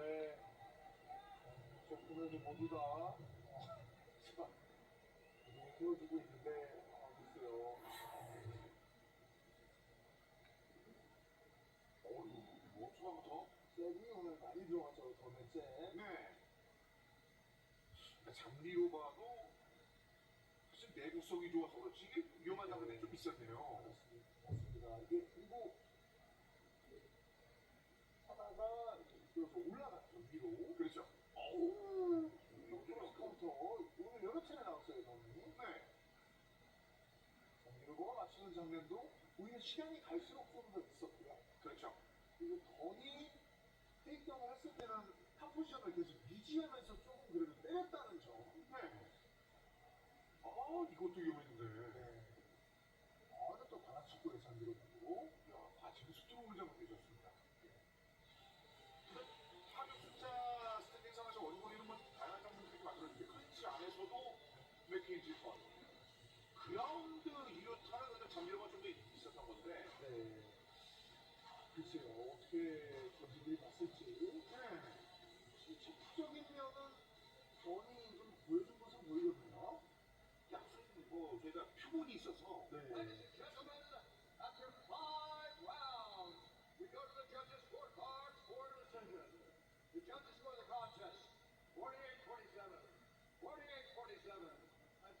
네. 저 보면은 모두 다 세워지고 있는데 아, 글쎄요. 어, 이거 뭐 초반부터? 쌤이 오늘 많이 들어갔죠, 더넷째. 네. 장비로 봐도 사실 내구성이 좋아서 그렇지 이게 위험한 장면이 좀 있었네요. 맞습니다. 맞습니다. 이게 그리고 하다가 그래서 올라갔죠, 위로. 그렇죠. 어우, 이거 카운터. 오늘 여러 차례 나왔어요, 저는. 네. 정규가 맞추는 장면도 오히려 시간이 갈수록 좀 더 있었고요. 그렇죠. 그리고 던이 테이크다운을 했을 때는 한 포지션을 계속 유지하면서 조금 그래도 때렸다는 점. 네. 아, 이것도 위험했는데. 네. 2번. 그라운드 2호차는 근데 잠재력가 좀더 있었던 건데. 네. 글쎄요, 어떻게 전진들이 봤을지. 네. 실질적인 면은 전이 좀 보여준 것은 보이거든요. 약속이 뭐, 저희가 표본이 있어서. 네.